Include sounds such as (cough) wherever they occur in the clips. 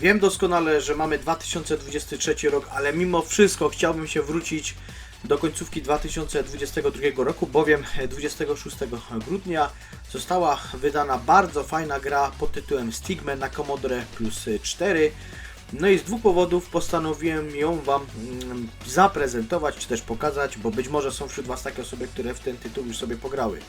Wiem doskonale, że mamy 2023 rok, ale mimo wszystko chciałbym się wrócić do końcówki 2022 roku, bowiem 26 grudnia została wydana bardzo fajna gra pod tytułem Stigma na Commodore Plus 4. No i z dwóch powodów postanowiłem ją Wam mm, zaprezentować, czy też pokazać, bo być może są wśród Was takie osoby, które w ten tytuł już sobie pograły.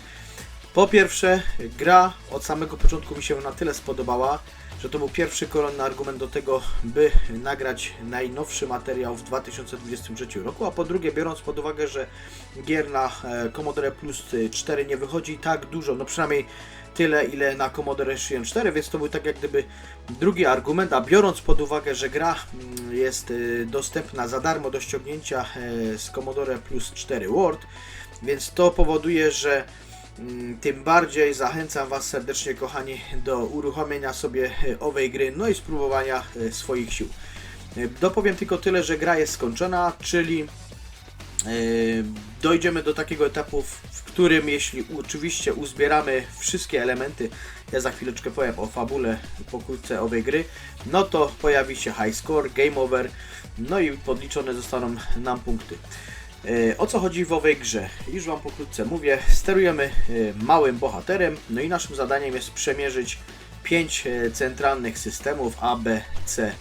Po pierwsze, gra od samego początku mi się na tyle spodobała, że to był pierwszy koronny argument do tego, by nagrać najnowszy materiał w 2023 roku, a po drugie, biorąc pod uwagę, że gier na e, Commodore Plus 4 nie wychodzi tak dużo, no przynajmniej tyle, ile na Commodore 64, więc to był tak jak gdyby drugi argument, a biorąc pod uwagę, że gra mm, jest e, dostępna za darmo do ściągnięcia e, z Commodore Plus 4 Word, więc to powoduje, że Tym bardziej zachęcam Was serdecznie, kochani, do uruchomienia sobie e, owej gry, no i spróbowania e, swoich sił. E, Dopowiem tylko tyle, że gra jest skończona, czyli dojdziemy do takiego etapu, w którym jeśli oczywiście uzbieramy wszystkie elementy, ja za chwileczkę powiem o fabule pokrótce owej gry, no to pojawi się high score, game over, no i podliczone zostaną nam punkty. E, O co chodzi w owej grze? Już Wam pokrótce mówię. Sterujemy e, małym bohaterem, no i naszym zadaniem jest przemierzyć 5 centralnych systemów A, B, C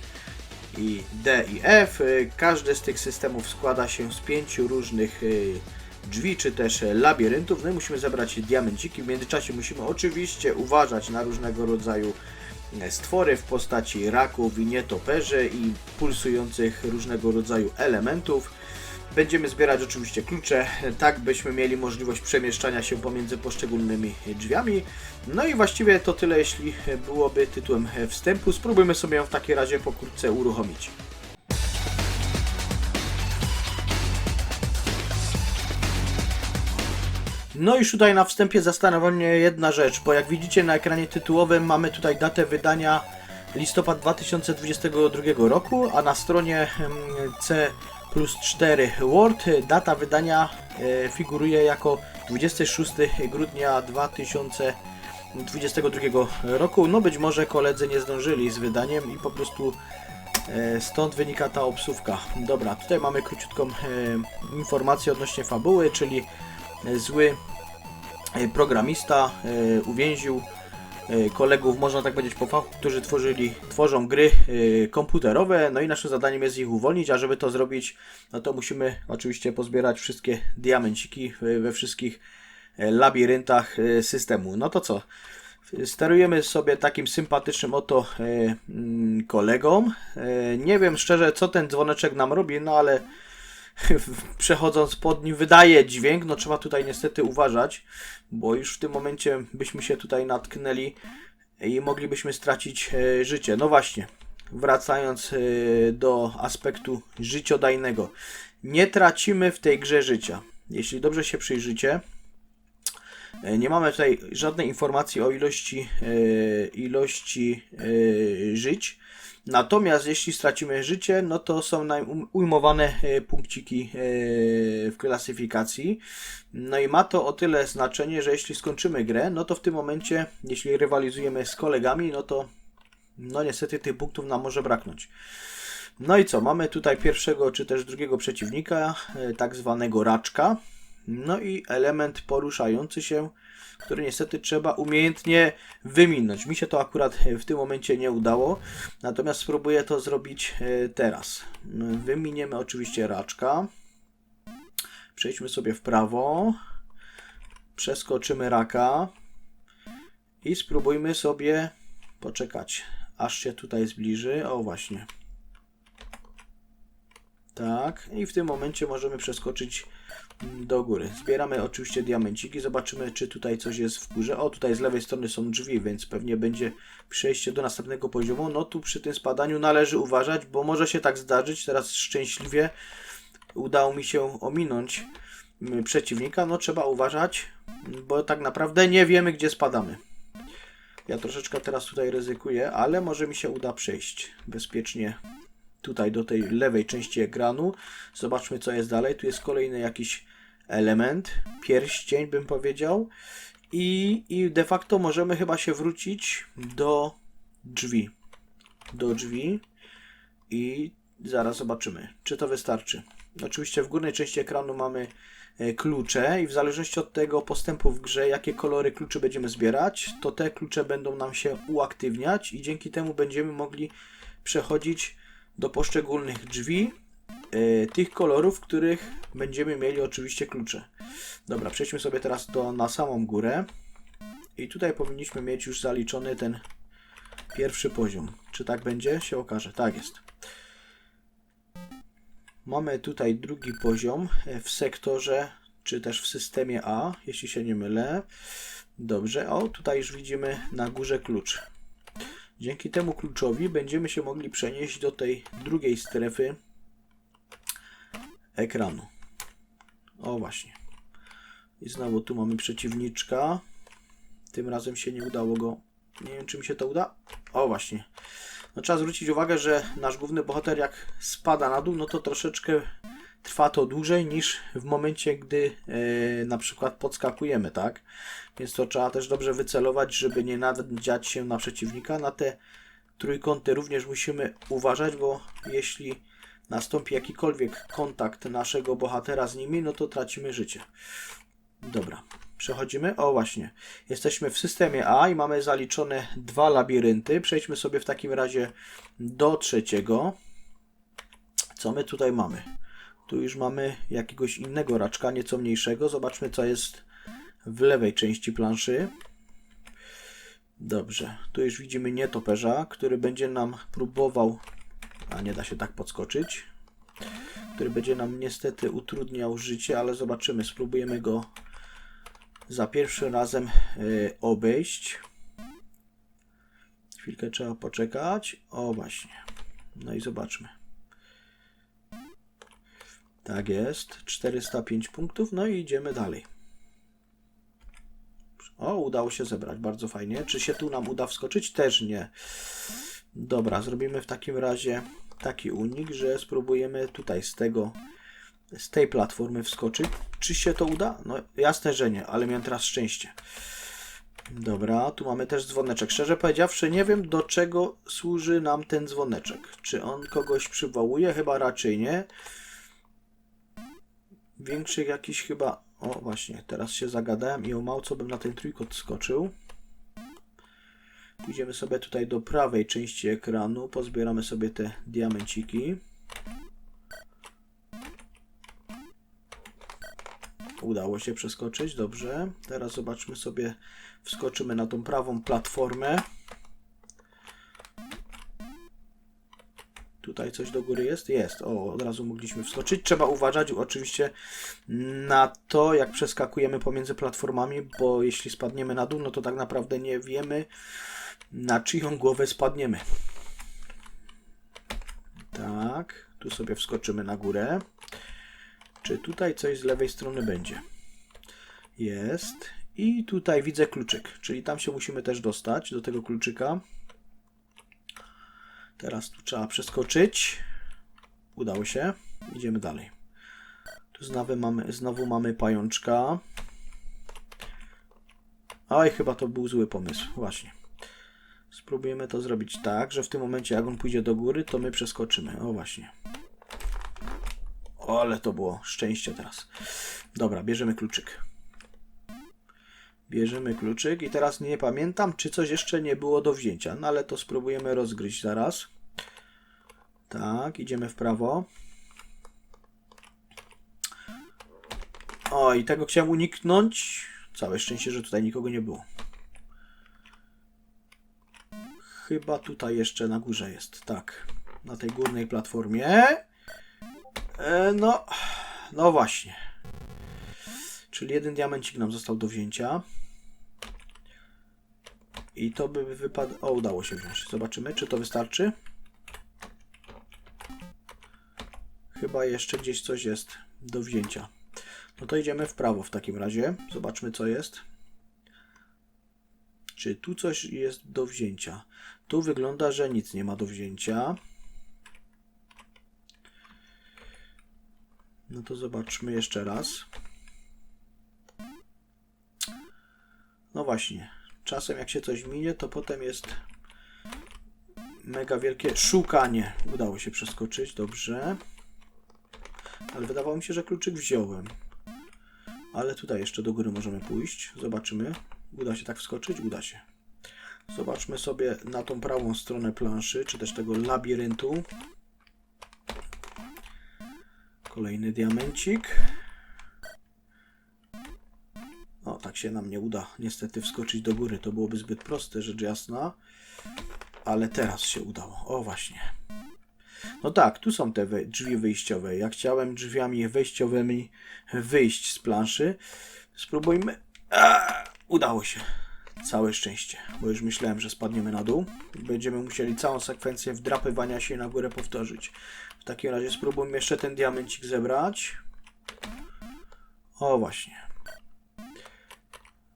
i D i F. E, Każdy z tych systemów składa się z pięciu różnych e, drzwi czy też e, labiryntów. No i musimy zebrać diamenciki. W międzyczasie musimy oczywiście uważać na różnego rodzaju e, stwory w postaci raków i nietoperzy i pulsujących różnego rodzaju elementów. Będziemy zbierać oczywiście klucze, tak byśmy mieli możliwość przemieszczania się pomiędzy poszczególnymi drzwiami. No i właściwie to tyle, jeśli byłoby tytułem wstępu. Spróbujmy sobie ją w takiej razie pokrótce uruchomić. No i tutaj na wstępie zastanawia jedna rzecz, bo jak widzicie na ekranie tytułowym mamy tutaj datę wydania listopad 2022 roku, a na stronie C plus 4 Word data wydania e, figuruje jako 26 grudnia 2022 roku. No być może koledzy nie zdążyli z wydaniem i po prostu e, stąd wynika ta obsówka. Dobra, tutaj mamy króciutką e, informację odnośnie fabuły, czyli zły programista uwięził kolegów, można tak powiedzieć po fachu, którzy tworzyli, tworzą gry e, komputerowe, no i naszym zadaniem jest ich uwolnić, a żeby to zrobić, no to musimy oczywiście pozbierać wszystkie diamenciki e, we wszystkich e, labiryntach e, systemu. No to co? Sterujemy sobie takim sympatycznym oto e, mm, kolegą. E, nie wiem szczerze, co ten dzwoneczek nam robi, no ale (laughs) przechodząc pod nim wydaje dźwięk, no trzeba tutaj niestety uważać, bo już w tym momencie byśmy się tutaj natknęli i moglibyśmy stracić e, życie. No właśnie, wracając e, do aspektu życiodajnego. Nie tracimy w tej grze życia. Jeśli dobrze się przyjrzycie, nie mamy tutaj żadnej informacji o ilości, e, ilości e, żyć. Natomiast jeśli stracimy życie, no to są nam um- ujmowane e, punkciki e, w klasyfikacji. No i ma to o tyle znaczenie, że jeśli skończymy grę, no to w tym momencie, jeśli rywalizujemy z kolegami, no to no niestety tych punktów nam może braknąć. No i co? Mamy tutaj pierwszego czy też drugiego przeciwnika, e, tak zwanego raczka. No i element poruszający się, który niestety trzeba umiejętnie wyminąć. Mi się to akurat w tym momencie nie udało, natomiast spróbuję to zrobić e, teraz. Wyminiemy oczywiście raczka. Przejdźmy sobie w prawo. Przeskoczymy raka. I spróbujmy sobie poczekać, aż się tutaj zbliży. O, właśnie. Tak, i w tym momencie możemy przeskoczyć do góry. Zbieramy oczywiście diamenciki, zobaczymy czy tutaj coś jest w górze. O, tutaj z lewej strony są drzwi, więc pewnie będzie przejście do następnego poziomu. No tu przy tym spadaniu należy uważać, bo może się tak zdarzyć. Teraz szczęśliwie udało mi się ominąć mm, przeciwnika. No trzeba uważać, bo tak naprawdę nie wiemy gdzie spadamy. Ja troszeczkę teraz tutaj ryzykuję, ale może mi się uda przejść bezpiecznie tutaj do tej lewej części ekranu. Zobaczmy, co jest dalej. Tu jest kolejny jakiś element, pierścień bym powiedział. I, I de facto możemy chyba się wrócić do drzwi. do drzwi i zaraz zobaczymy, czy to wystarczy. Oczywiście w górnej części ekranu mamy e, klucze i w zależności od tego postępu w grze, jakie kolory kluczy będziemy zbierać, to te klucze będą nam się uaktywniać i dzięki temu będziemy mogli przechodzić do poszczególnych drzwi e, tych kolorów, których będziemy mieli oczywiście klucze. Dobra, przejdźmy sobie teraz do, na samą górę i tutaj powinniśmy mieć już zaliczony ten pierwszy poziom. Czy tak będzie? Się okaże. Tak jest. Mamy tutaj drugi poziom e, w sektorze, czy też w systemie A, jeśli się nie mylę. Dobrze, o tutaj już widzimy na górze klucz. Dzięki temu kluczowi będziemy się mogli przenieść do tej drugiej strefy ekranu. O właśnie. I znowu tu mamy przeciwniczka. Tym razem się nie udało go. Nie wiem, czy mi się to uda. O właśnie. No, trzeba zwrócić uwagę, że nasz główny bohater jak spada na dół, no to troszeczkę trwa to dłużej niż w momencie, gdy e, na przykład podskakujemy, tak? Więc to trzeba też dobrze wycelować, żeby nie nadziać się na przeciwnika. Na te trójkąty również musimy uważać, bo jeśli nastąpi jakikolwiek kontakt naszego bohatera z nimi, no to tracimy życie. Dobra, przechodzimy. O, właśnie. Jesteśmy w systemie A i mamy zaliczone dwa labirynty. Przejdźmy sobie w takim razie do trzeciego. Co my tutaj mamy? Tu już mamy jakiegoś innego raczka, nieco mniejszego. Zobaczmy, co jest w lewej części planszy. Dobrze, tu już widzimy nietoperza, który będzie nam próbował, a nie da się tak podskoczyć, który będzie nam niestety utrudniał życie, ale zobaczymy, spróbujemy go za pierwszym razem y, obejść. Chwilkę trzeba poczekać. O właśnie. No i zobaczmy. Tak jest. 405 punktów. No i idziemy dalej. O, udało się zebrać. Bardzo fajnie. Czy się tu nam uda wskoczyć? Też nie. Dobra, zrobimy w takim razie taki unik, że spróbujemy tutaj z tego z tej platformy wskoczyć. Czy się to uda? No jasne, że nie, ale miałem teraz szczęście. Dobra, tu mamy też dzwoneczek. Szczerze powiedziawszy, nie wiem do czego służy nam ten dzwoneczek. Czy on kogoś przywołuje? Chyba raczej nie. Większych jakiś chyba... O, właśnie, teraz się zagadałem i o mało co bym na ten trójkąt skoczył. Pójdziemy sobie tutaj do prawej części ekranu, pozbieramy sobie te diamenciki. Udało się przeskoczyć, dobrze. Teraz zobaczmy sobie, wskoczymy na tą prawą platformę. Tutaj coś do góry jest? Jest. O, od razu mogliśmy wskoczyć. Trzeba uważać oczywiście na to, jak przeskakujemy pomiędzy platformami, bo jeśli spadniemy na dół, no to tak naprawdę nie wiemy, na czyją głowę spadniemy. Tak, tu sobie wskoczymy na górę. Czy tutaj coś z lewej strony będzie? Jest. I tutaj widzę kluczyk, czyli tam się musimy też dostać do tego kluczyka. Teraz tu trzeba przeskoczyć. Udało się. Idziemy dalej. Tu znowu mamy, znowu mamy pajączka. Oj, chyba to był zły pomysł. Właśnie. Spróbujemy to zrobić tak, że w tym momencie jak on pójdzie do góry, to my przeskoczymy. O właśnie. O, ale to było szczęście teraz. Dobra, bierzemy kluczyk. Bierzemy kluczyk i teraz nie pamiętam, czy coś jeszcze nie było do wzięcia, no ale to spróbujemy rozgryźć zaraz. Tak, idziemy w prawo. O, i tego chciałem uniknąć. Całe szczęście, że tutaj nikogo nie było. Chyba tutaj jeszcze na górze jest, tak. Na tej górnej platformie. E, no, no właśnie. Czyli jeden diamencik nam został do wzięcia. I to by wypadł. O, udało się wziąć. Zobaczymy, czy to wystarczy. Chyba jeszcze gdzieś coś jest do wzięcia. No to idziemy w prawo w takim razie. Zobaczmy, co jest. Czy tu coś jest do wzięcia? Tu wygląda, że nic nie ma do wzięcia. No to zobaczmy jeszcze raz. No właśnie. Czasem jak się coś minie, to potem jest mega wielkie szukanie. Udało się przeskoczyć, dobrze. Ale wydawało mi się, że kluczyk wziąłem. Ale tutaj jeszcze do góry możemy pójść. Zobaczymy. Uda się tak wskoczyć? Uda się. Zobaczmy sobie na tą prawą stronę planszy, czy też tego labiryntu. Kolejny diamencik. O, tak się nam nie uda niestety wskoczyć do góry. To byłoby zbyt proste, rzecz jasna. Ale teraz się udało. O, właśnie. No tak, tu są te drzwi wyjściowe. Ja chciałem drzwiami wejściowymi wyjść z planszy. Spróbujmy. Udało się. Całe szczęście, bo już myślałem, że spadniemy na dół. Będziemy musieli całą sekwencję wdrapywania się na górę powtórzyć. W takim razie spróbujmy jeszcze ten diamencik zebrać. O, właśnie.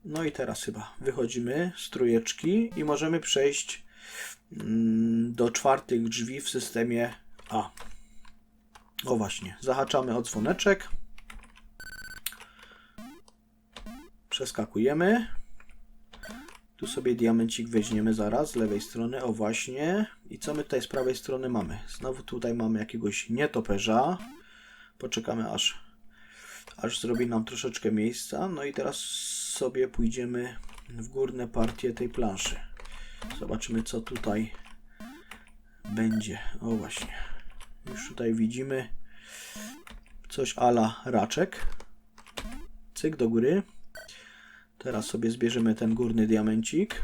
No i teraz chyba wychodzimy z trójeczki i możemy przejść do czwartych drzwi w systemie A. O właśnie, zahaczamy o dzwoneczek. Przeskakujemy. Tu sobie diamencik weźmiemy zaraz z lewej strony. O właśnie. I co my tutaj z prawej strony mamy? Znowu tutaj mamy jakiegoś nietoperza. Poczekamy aż, aż zrobi nam troszeczkę miejsca. No i teraz sobie pójdziemy w górne partie tej planszy. Zobaczymy co tutaj będzie. O właśnie. Już tutaj widzimy coś ala raczek. Cyk do góry. Teraz sobie zbierzemy ten górny diamencik.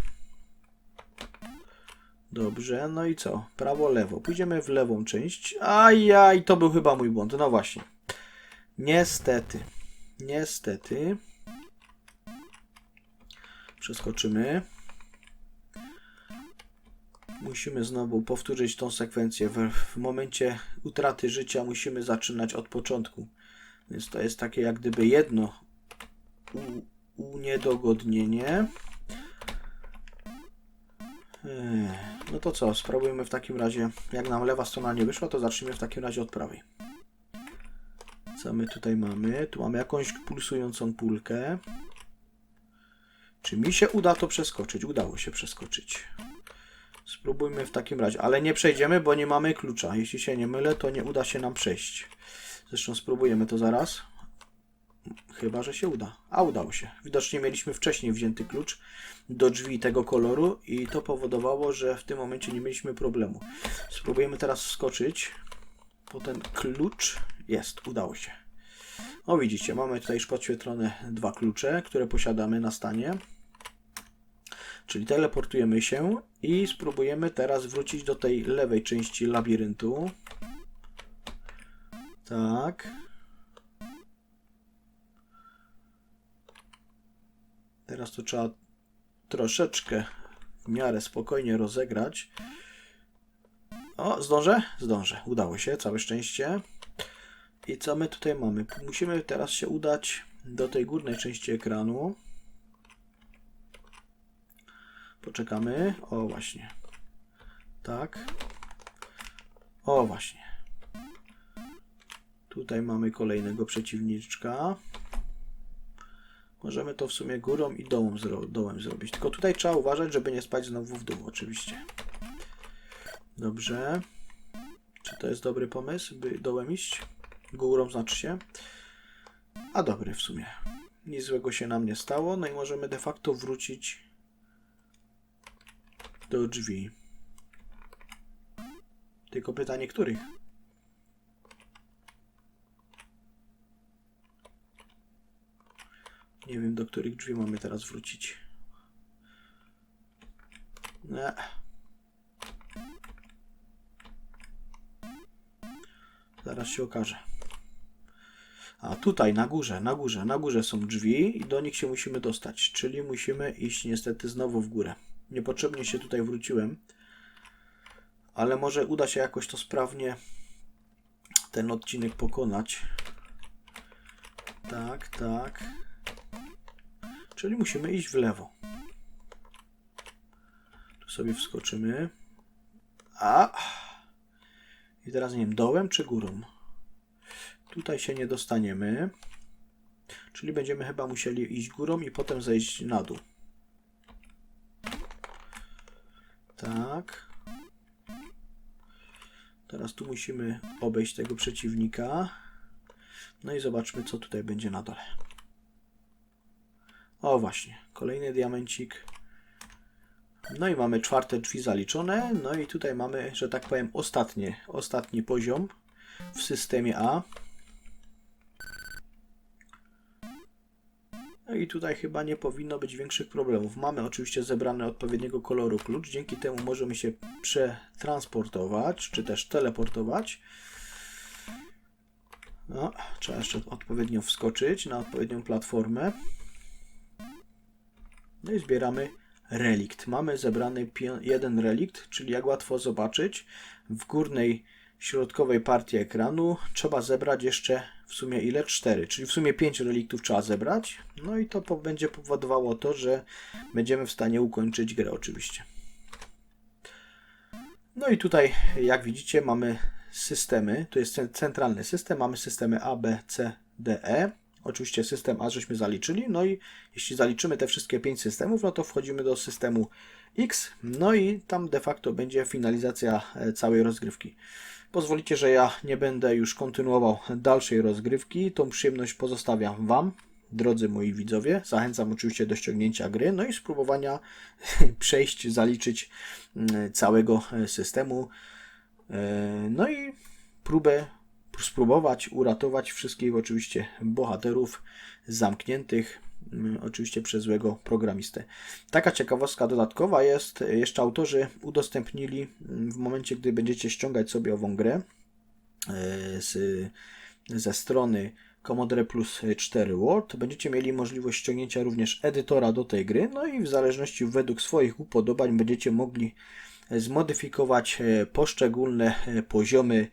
Dobrze, no i co? Prawo, lewo. Pójdziemy w lewą część. Ajaj, to był chyba mój błąd. No właśnie. Niestety. Niestety. Przeskoczymy. Musimy znowu powtórzyć tą sekwencję. W, w momencie utraty życia musimy zaczynać od początku. Więc to jest takie jak gdyby jedno uniedogodnienie. Ech, No to co, spróbujmy w takim razie, jak nam lewa strona nie wyszła, to zacznijmy w takim razie od prawej. Co my tutaj mamy? Tu mamy jakąś pulsującą pulkę. Czy mi się uda to przeskoczyć? Udało się przeskoczyć. Spróbujmy w takim razie, ale nie przejdziemy, bo nie mamy klucza. Jeśli się nie mylę, to nie uda się nam przejść. Zresztą spróbujemy to zaraz. Chyba, że się uda. A udało się. Widocznie mieliśmy wcześniej wzięty klucz do drzwi tego koloru i to powodowało, że w tym momencie nie mieliśmy problemu. Spróbujemy teraz wskoczyć po ten klucz. Jest, udało się. O widzicie, mamy tutaj już podświetlone dwa klucze, które posiadamy na stanie. Czyli teleportujemy się i spróbujemy teraz wrócić do tej lewej części labiryntu. Tak. Teraz to trzeba troszeczkę w miarę spokojnie rozegrać. O, zdążę? Zdążę. Udało się, całe szczęście. I co my tutaj mamy? Musimy teraz się udać do tej górnej części ekranu. Poczekamy. O, właśnie. Tak. O, właśnie. Tutaj mamy kolejnego przeciwniczka. Możemy to w sumie górą i dołem, zro dołem zrobić. Tylko tutaj trzeba uważać, żeby nie spać znowu w dół, oczywiście. Dobrze. Czy to jest dobry pomysł, by dołem iść? Górą znaczy się. A dobry w sumie. Nic złego się nam nie stało. No i możemy de facto wrócić do drzwi. Tylko pytanie, których? Nie wiem, do których drzwi mamy teraz wrócić. Nie. Zaraz się okaże. A tutaj na górze, na górze, na górze są drzwi i do nich się musimy dostać, czyli musimy iść niestety znowu w górę. Niepotrzebnie się tutaj wróciłem, ale może uda się jakoś to sprawnie ten odcinek pokonać. Tak, tak. Czyli musimy iść w lewo. Tu sobie wskoczymy. A. I teraz nie wiem, dołem czy górą? Tutaj się nie dostaniemy. Czyli będziemy chyba musieli iść górą i potem zejść na dół. Tak. Teraz tu musimy obejść tego przeciwnika. No i zobaczmy, co tutaj będzie na dole. O właśnie, kolejny diamencik. No i mamy czwarte drzwi zaliczone. No i tutaj mamy, że tak powiem, ostatnie, ostatni poziom w systemie A. i tutaj chyba nie powinno być większych problemów. Mamy oczywiście zebrany odpowiedniego koloru klucz. Dzięki temu możemy się przetransportować, czy też teleportować. No, trzeba jeszcze odpowiednio wskoczyć na odpowiednią platformę. No i zbieramy relikt. Mamy zebrany jeden relikt, czyli jak łatwo zobaczyć, w górnej środkowej partii ekranu trzeba zebrać jeszcze w sumie ile? 4, czyli w sumie 5 reliktów trzeba zebrać. No i to będzie powodowało to, że będziemy w stanie ukończyć grę oczywiście. No i tutaj, jak widzicie, mamy systemy. To jest cen- centralny system. Mamy systemy A, B, C, D, E. Oczywiście system A żeśmy zaliczyli. No i jeśli zaliczymy te wszystkie 5 systemów, no to wchodzimy do systemu X. No i tam de facto będzie finalizacja e, całej rozgrywki. Pozwolicie, że ja nie będę już kontynuował dalszej rozgrywki. Tą przyjemność pozostawiam Wam, drodzy moi widzowie. Zachęcam oczywiście do ściągnięcia gry, no i spróbowania (laughs) przejść, zaliczyć mm, całego e, systemu. E, No i próbę spróbować uratować wszystkich oczywiście bohaterów zamkniętych oczywiście przez złego programistę. Taka ciekawostka dodatkowa jest, e, jeszcze autorzy udostępnili mm, w momencie, gdy będziecie ściągać sobie ową grę e, z, ze strony Commodore Plus 4 Word, będziecie mieli możliwość ściągnięcia również edytora do tej gry, no i w zależności według swoich upodobań będziecie mogli zmodyfikować e, poszczególne poziomy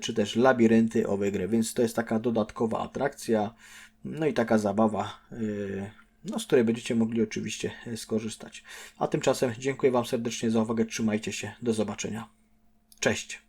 czy też labirynty owej gry, więc to jest taka dodatkowa atrakcja, no i taka zabawa, e, no, z której będziecie mogli oczywiście e, skorzystać. A tymczasem dziękuję Wam serdecznie za uwagę, trzymajcie się, do zobaczenia. Cześć!